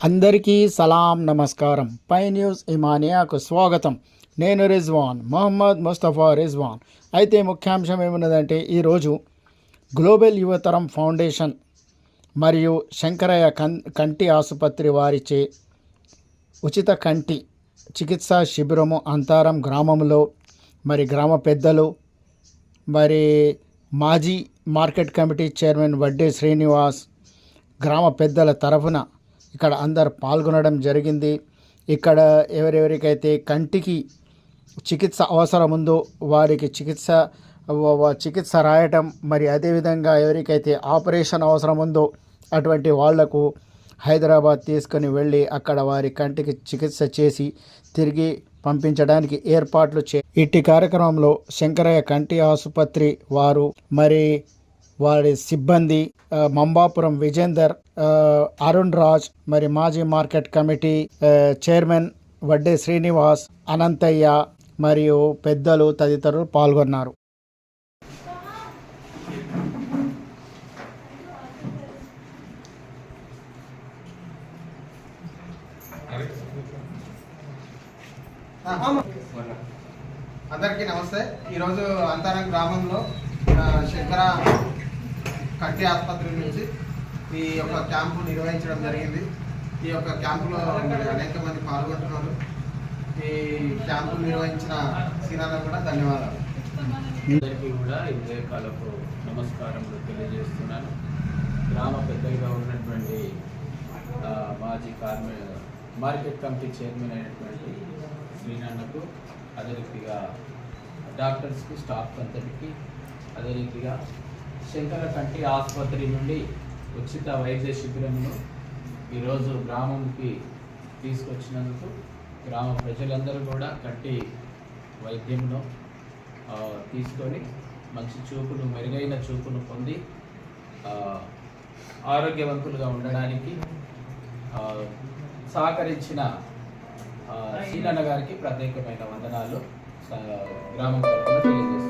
అందరికీ సలాం నమస్కారం. పై న్యూస్ ఇమానియాకు స్వాగతం. నేను రిజ్వాన్ మొహమ్మద్ ముస్తఫా రిజ్వాన్. అయితే ముఖ్యాంశం ఏమున్నదంటే ఈరోజు గ్లోబల్ యువతరం ఫౌండేషన్ మరియు శంకరయ్య కం కంటి ఆసుపత్రి వారిచే ఉచిత కంటి చికిత్సా శిబిరము అంతారం గ్రామంలో మరి గ్రామ పెద్దలు మరి మాజీ market committee chairman Vadde Srinivas గ్రామ పెద్దల తరఫున ఇక్కడ అందరు పాల్గొనడం జరిగింది. ఇక్కడ ఎవరెవరికైతే కంటికి చికిత్స అవసరం ఉందో వారికి చికిత్స చికిత్స రాయటం మరి అదేవిధంగా ఎవరికైతే ఆపరేషన్ అవసరం ఉందో అటువంటి వాళ్ళకు హైదరాబాద్ తీసుకొని వెళ్ళి అక్కడ వారి కంటికి చికిత్స చేసి తిరిగి పంపించడానికి ఏర్పాట్లు చే ఇట్టి కార్యక్రమంలో శంకరయ్య కంటి ఆసుపత్రి వారు మరి వారి సిబ్బంది మంబాపురం విజేందర్ అరుణ్ రాజ్ మరి మాజీ market committee chairman Vadde Srinivas Anantaiah మరియు పెద్దలు తదితరులు పాల్గొన్నారు. అందరికీ నమస్తే. ఈరోజు అంతరం గ్రామంలో శంకర కంటి ఆసుపత్రి నుంచి ఈ యొక్క క్యాంపు నిర్వహించడం జరిగింది. ఈ యొక్క క్యాంపులో అనేక మంది పాల్గొంటున్నారు. ఈ క్యాంపు నిర్వహించిన సీనాలకు కూడా ధన్యవాదాలు. అందరికీ కూడా ఈ కాలపు నమస్కారములు తెలియజేస్తున్నాను. గ్రామ పెద్దగా ఉన్నటువంటి మాజీ కార్మి మార్కెట్ కమిటీ చైర్మన్ అయినటువంటి శ్రీనాన్నకు అదే రీతిగా డాక్టర్స్కి స్టాఫ్ అంతటికి అదే రీతిగా శంకర కంటి ఆసుపత్రి నుండి ఉచిత వైద్య శిబిరంను ఈరోజు గ్రామంకి తీసుకొచ్చినందుకు గ్రామ ప్రజలందరూ కూడా కంటి వైద్యంలో తీసుకొని మంచి చూపును మెరుగైన చూపును పొంది ఆరోగ్యవంతులుగా ఉండడానికి సహకరించిన సీనన్న గారికి ప్రత్యేకమైన వందనాలు గ్రామం తరఫున